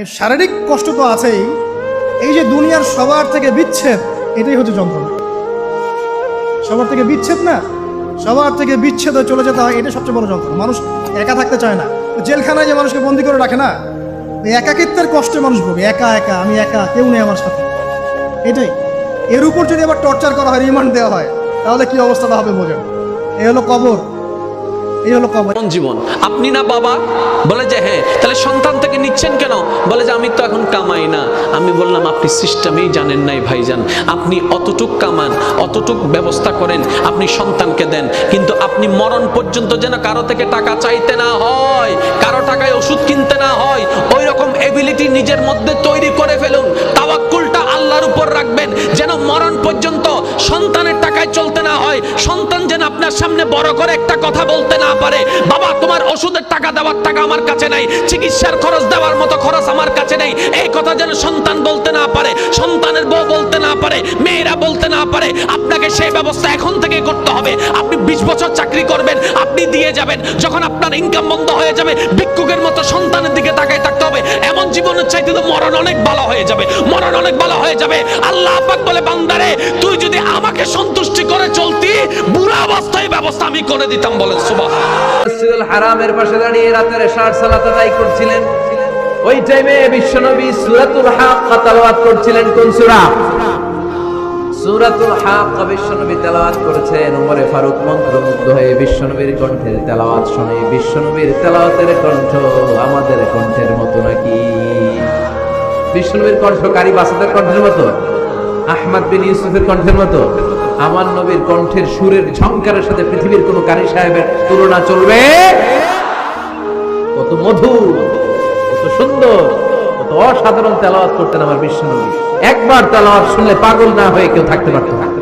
এর শারীরিক কষ্ট তো আছেই। এই যে দুনিয়ার সবার থেকে বিচ্ছেদ, এটাই হচ্ছে যন্ত্রণা। সবার থেকে বিচ্ছেদ না? সবার থেকে বিচ্ছেদ হয়ে চলে যেতে হয় এটা সবচেয়ে বড় যন্ত্রণা। মানুষ একা থাকতে চায় না। জেলখানায় যে মানুষকে বন্দি করে রাখে না একাকিত্বের কষ্টে মানুষ ভোগে। একা একা, আমি একা, কেউ নেই আমার সাথে। এটাই। এর উপর যদি আবার টর্চার করা হয় রিমান্ড দেওয়া হয়, তাহলে কি অবস্থাটা হবে বোঝেন। এ হলো কবর। জীবন? আপনি না বাবা? বলে যে হ্যাঁ। তাহলে সন্তান থেকে নিচ্ছেন কেন? বলে যে আমি তো এখন কামাই না। আমি বললাম, আপনি সিস্টেমেই জানেন নাই ভাইজান। আপনি অতটুক কামান, অতটুক ব্যবস্থা করেন, আপনি সন্তানকে দেন। কিন্তু আপনি মরণ পর্যন্ত যেন কারও থেকে টাকা চাইতে না হয়, কারও টাকায় ওষুধ সন্তানের চলতে না হয়, সন্তান যেন আপনার সামনে বড় করে একটা কথা বলতে না পারে। বাবা, তোমার ওষুধের টাকা দেওয়ার টাকা আমার কাছে নাই, চিকিৎসার খরচ দেওয়ার মতো খরচ আমার কাছে নেই। এই কথা যেন সন্তান বলতে না পারে, সন্তানের বউ বলতে না পারে, মেয়েরা বলতে না পারে, আপনাকে সেই ব্যবস্থা এখন থেকে করতে হবে। আপনি বিশ বছর চাকরি করবেন, আপনি দিয়ে যাবেন, যখন আপনার ইনকাম বন্ধ হয়ে যাবে, ভিক্ষুকের মতো সন্তানের দিকে তাকায় থাকতে হবে। এমন জীবনের চাইতে তো মরণ অনেক ভালো হয়ে যাবে, মরণ অনেক ভালো হয়ে যাবে। আল্লাহ পাক বলে, বান্দারে, তুই যদি আমাকে সন্তুষ্টি করে চলতি, বুড়া অবস্থায় ব্যবস্থা আমি করে দিতাম বলেন সুবাহ মসজিদুল হারামের পাশে দাঁড়িয়ে রাতের শার সালাত আদায় করছিলেন। ওই টাইমে বিশ্বনবী সূরাতুল হাক্কা তেলাওয়াত করছিলেন কোন সূরা? সূরাতুল হাক্কা বিশ্বনবী তেলাওয়াত করেছেন। ওমরে ফারুক মন্ত্রমুগ্ধ হয়ে বিশ্বনবীর কণ্ঠের তেলাওয়াত শুনে। বিশ্বনবীর তেলাওয়াতের কণ্ঠ আমাদের কণ্ঠের মতো নাকি? বিশ্বনবীর কণ্ঠ কারি বাসাদের কণ্ঠের মতো? আহমদ বিন ইউসুফের কণ্ঠের মতো? আমার নবীর কণ্ঠের সুরের ঝংকারের সাথে পৃথিবীর কোনো কারি সাহেবের তুলনা চলবে? কত মধুর, কত সুন্দর। অসাধারণ তেলাওয়াত করতেন আমার বিশ্বনবী একবার তেলাওয়াত শুনলে পাগল না হয়ে কেউ থাকতে পারত না।